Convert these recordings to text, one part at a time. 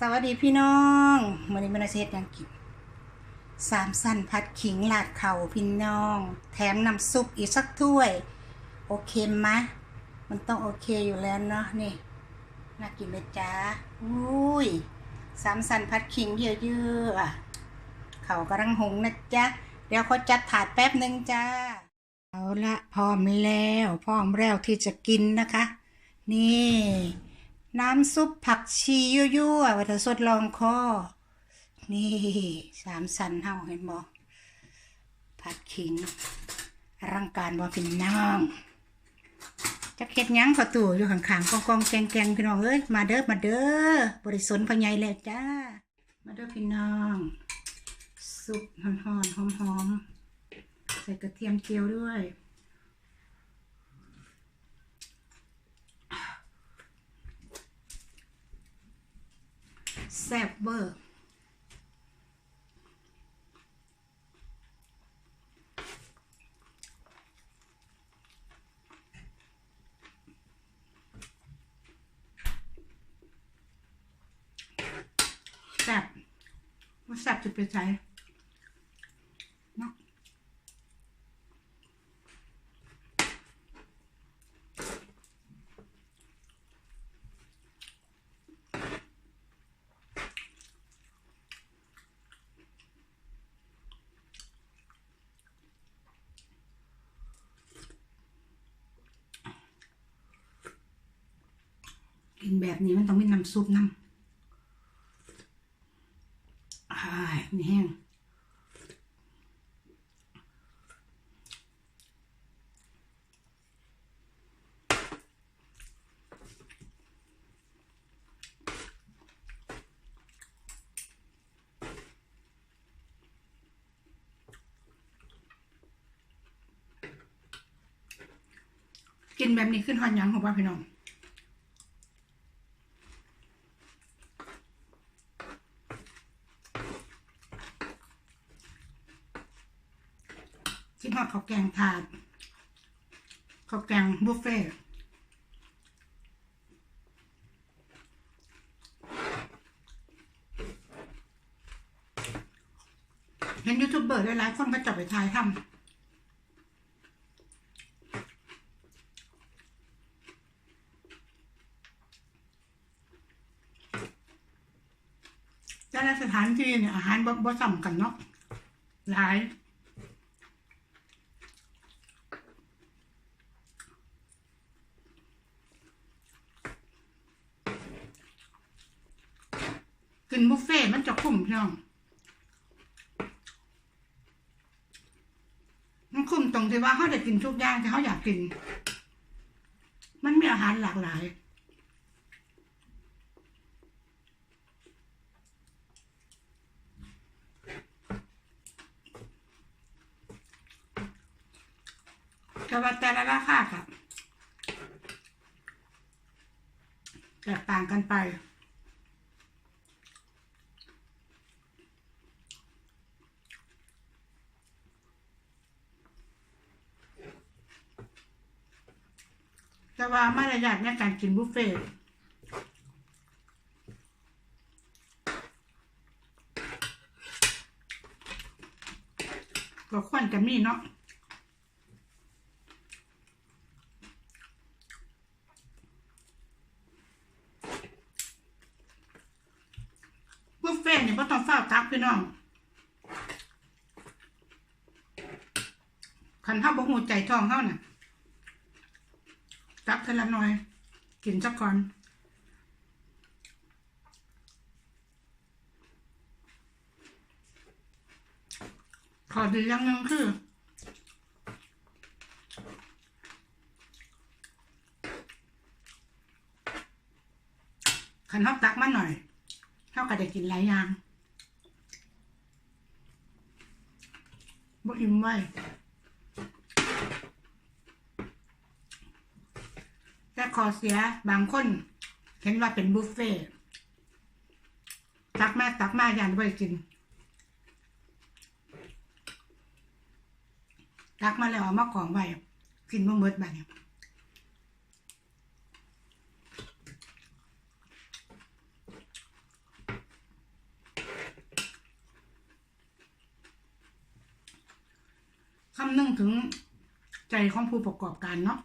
สวัสดีพี่น้องวันนี้มันเซตยังกินสามสั้นพัดขิงลาดเข่าพี่น้อง แถมน้ำซุปอีกสักถ้วย โอเคไหมะมันต้องโอเคอยู่แล้วเนาะนี่น่ากินเลยจ้าอุ้ยสามสั้นพัดขิงเยอะๆเข่ากำลังหงนะจ๊ะเดี๋ยวเขาจัดถาดแป๊บหนึ่งจ้าเอาละพร้อมแล้ว พร้อมแล้วที่จะกินนะคะ นี่ น้ำซุปผักชียั่วๆวัตสดลองคอ นี่สามสันเฮาเห็นบ่ผัดขิงอลังการบ่พี่น้องจักเฮ็ดยังประตูอยู่ข้างๆกองกองๆแกงแกงๆพี่น้องเอ้ยมาเด้อมาเด้อบริสนพอใหญายแล้วจ้า มาเด้อพี่น้อง ซุปหอนๆหอมๆใส่กระเทียมเจียวด้วย แซ่บเบอร์แซ่บว่าแซ่บจะไปใช้ แบบนี้มันต้องมีน้ำซุปน้ำอ่ายนี่แห้งกินแบบนี้ขึ้นหอนยังของป้าพี่น้อง คิดว่าเขาวแกงถาดเขาวแกงบุฟเฟ่เห็นยูทูบเบอร์หลายๆคนก็จับไปถ่ายทำแต่ละสถานที่เนี่ยอาหารบ่บ่ซ้ำกันเนาะหลาย กินบุฟเฟ่ต์มันจะคุ้มพี่ น้อง มันคุ้มตรงที่ว่าเขาได้กินทุกอย่างที่เขาอยากกิน มันมีอาหารหลากหลายแต่ว่าแต่ละราคาค่ะแตกต่างกันไป แต่ว่ามารยาทในการกินบุฟเฟ่ต์ก็ควรจะมีเนาะบุฟเฟ่ต์เนี่ยก็ต้องเฝ้าตักพี่น้องคันเท่าบ่หูใจท้องเท่าน่ะ ตักเทละหน่อย กินสักก่อนขอดีอย่างหนึงคือขันเท่าตักมาหน่อยเท่ากับได้กินหลายอย่างบ่อิ่มไว้ แต่ขอเสียบางคนเห็นว่าเป็นบุฟเฟ่ตักมาตักมายานไว้กิน ตักมาแล้วเอามากองไว้กินบ่เมิดบ้านเนี่ยคำนึงถึงใจของผู้ประกอบการเนาะ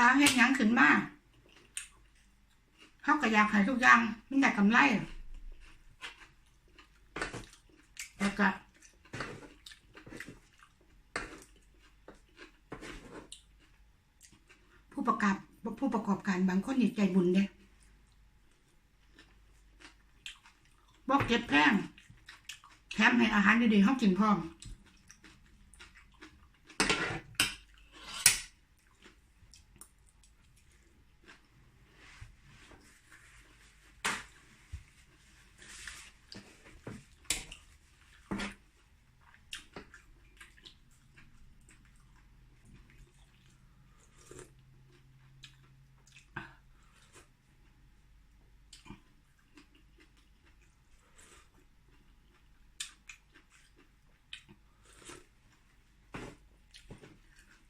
ถ้าเฮ็ดยังขึ้นมาเขาก็อยากให้ทุกอย่างมันได้กำไรแล้วก็ผู้ประกอบผู้ประกอบการบางคนนี่ใจบุญเนี่ยบอกเก็บแพงแถมให้อาหารดีๆเขากินพร้อม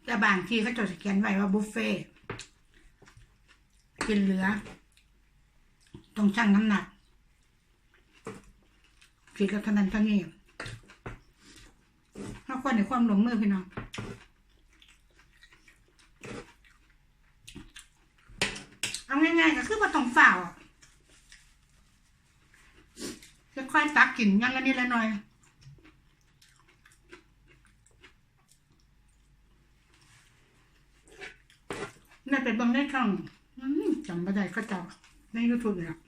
แต่บางทีเขาจะเขียนไว้ว่าบุฟเฟ่ต์กินเหลือต้องชั่งน้ำหนักผิดกับเท่านั้นเท่านี้ถ้าคนในความหลงมือพี่น้องเอาง่ายๆก็คือว่าต้องฝ่าวอะจะค่อยตักกินยังละนิดละหน่อย นี่เป็นเบางในช่องจำไม่ได้ก็จำในยูทูบเลยอะ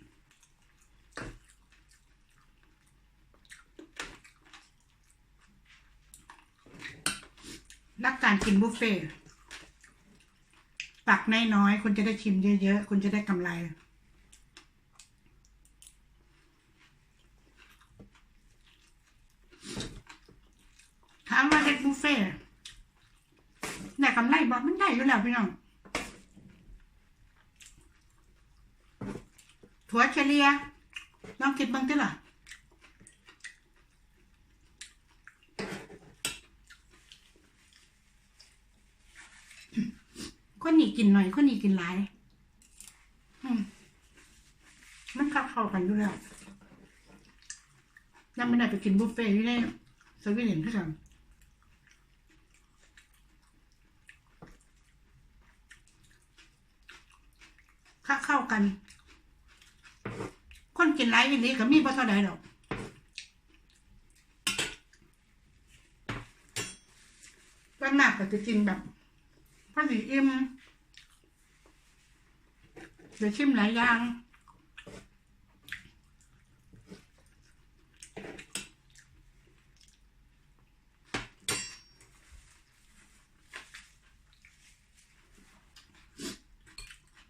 รักการกินบุฟเฟ่ต์ตักน้อยๆคุณจะได้ชิมเยอะๆ คุณจะได้กำไรถามว่าเฮ็ดบุฟเฟ่ต์ได้กำไรบ่มันได้อยู่แล้วพี่น้อง ถั่วเฉลี่ยลองคิดบ้างติล่ะคนนี้กินหน่อยคนนี้กินหลายมันเข้าเข้ากันอยู่แล้วยังไม่ได้ไปกินบุฟเฟ่ต์ที่ได้สวีเดนที่กันค่าเข้ากัน กินไรอีนี้ก็มีบ่เท่าใดดอกก็มากก็จะกินแบบพอดีอิ่มเดี๋ยวชิมหลายอย่าง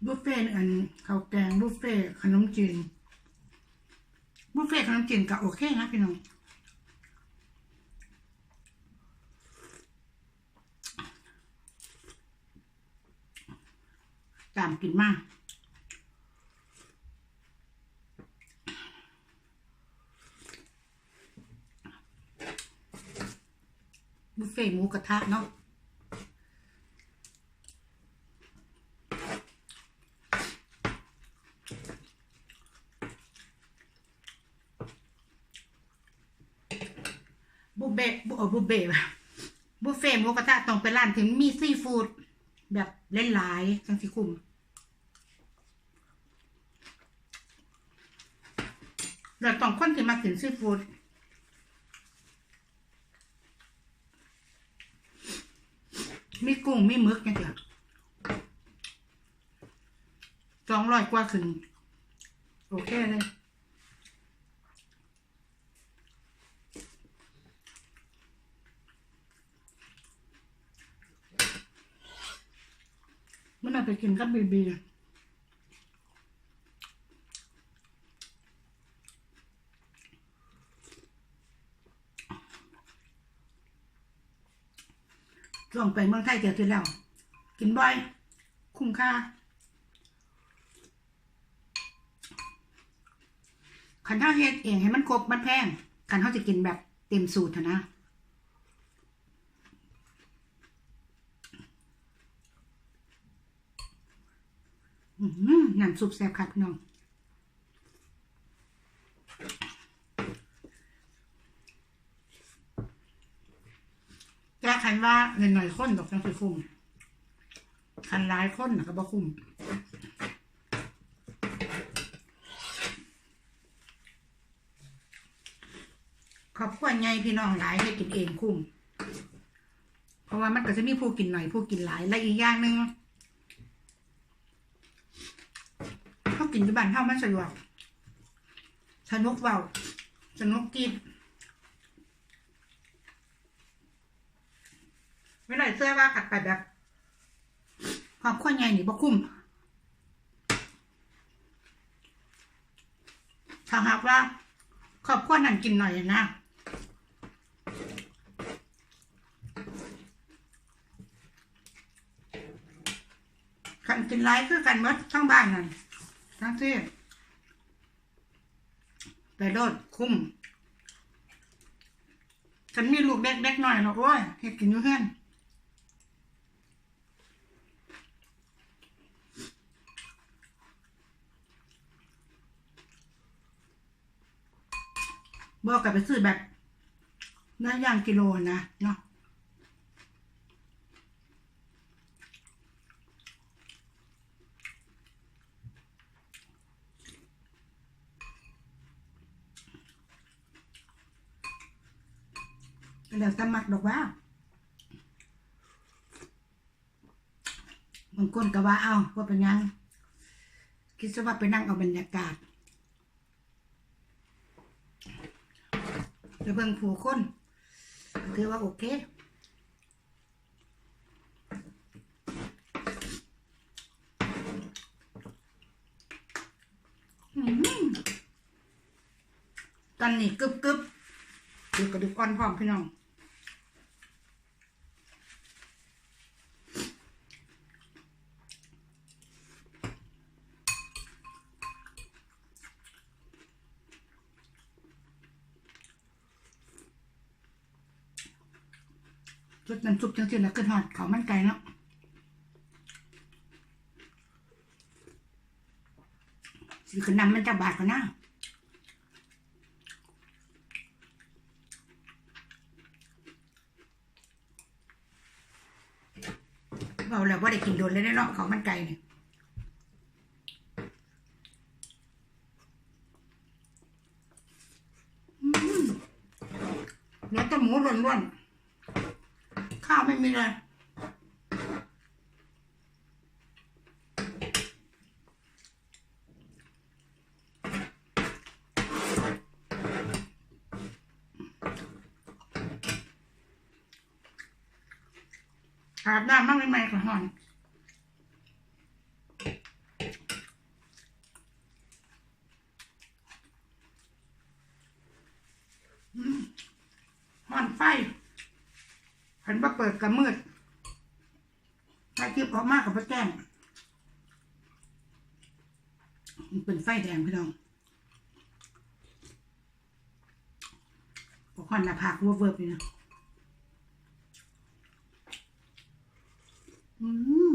บุฟเฟ่ต์อันข้าวแกงบุฟเฟ่ต์ขนมจีน บุฟเฟ่ต์ขนมจีนก็โอเคนะพี่น้องตามกินมากบุฟเฟ่ต์หมูกระทะเนาะ เบบุเออบุเบบุฟเฟ่ต์หมูกระทะต้องไปร้านที่มีซีฟู้ดแบบเล่นหลายจังสิคุ้มแล้วต้องคนที่มากินซีฟู้ดมีกุ้งมีมึกจังซี่สองร้อยกว่าขึ้นโอเคเลย มันเอา ไปกินกับบีบีลองไปเมืองไทยเจอที่แล้ว กินบ่อย คุ้มค่าขันเท่าเฮ็ดเองให้มันครบมันแพงขันเท่าจะกินแบบเต็มสูตรอะนะ ค อืม น้ำซุปแซ่บครับพี่น้องแต่คันว่าหน่อยๆข้นดอกจังสิคุ้มคันร้ายข้นนะก็บ่คุ้มขอบคุณไงพี่น้องหลายให้กินเองคุ้ม เพราะว่ามันก็จะมีผู้กินหน่อยผู้กินหลายและอีกอย่างหนึ่ง เขากินที่บ้านเท่ามันสะดวกสนุกเบาสนุกกินไม่ได้เสื้อว่าขัดไปแบบครอบครัวใหญ่นี่บ่คุ้มถ้าหากว่าครอบครัวนั้นกินหน่อยนะกันกินไรคือกันมดทั้งบ้านนั่น ทั้งที่ไปโดดคุ้มฉันมีลูกเด็กๆหน่อยหรอกโอ้ยเฮ็ดกินอยู่เฮือนบอกกับไปซื้อแบบเนื้อย่างกิโลนะเนาะ แล้วแต่มักดอกว่าบางคนก็ว่าเอาว่าเป็นยัง คิดซะว่าไปนั่งเอาบรรยากาศจะเบิ่งผู้คนถือว่าโอเคตอนนี้กึบกึบดูกระดูกก้อนพร้อมพี่น้อง จุดน้ำซุปจังสิแล้วขึ้นหอดเขาวมันไก่เนาะสิขึ้นนำมันจะบาดกว่านะเราแล้วว่าได้กินโดนเลยเนาะเขาวมันไก่เนี่ยอืมเนื้อแต่หมูล้วนๆ ข้าวไม่มีเลยอาบน้ำมากไม่ไหมก่อนหอนอืมหอนไฟ หันมาเปิดกระมืดถ้าคลิปออกมากกับพระแจ้งมันเป็นไฟแดงพี่น้องบอกควันหน้าผากเวิร์บๆนี่นะอืม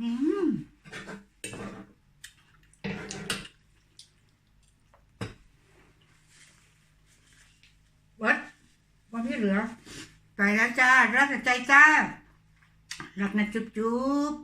อืม วัดวันที่เหลือ ไปแล้วจ้า รักแต่ใจจ้ารักนะจุ๊บจุ๊บ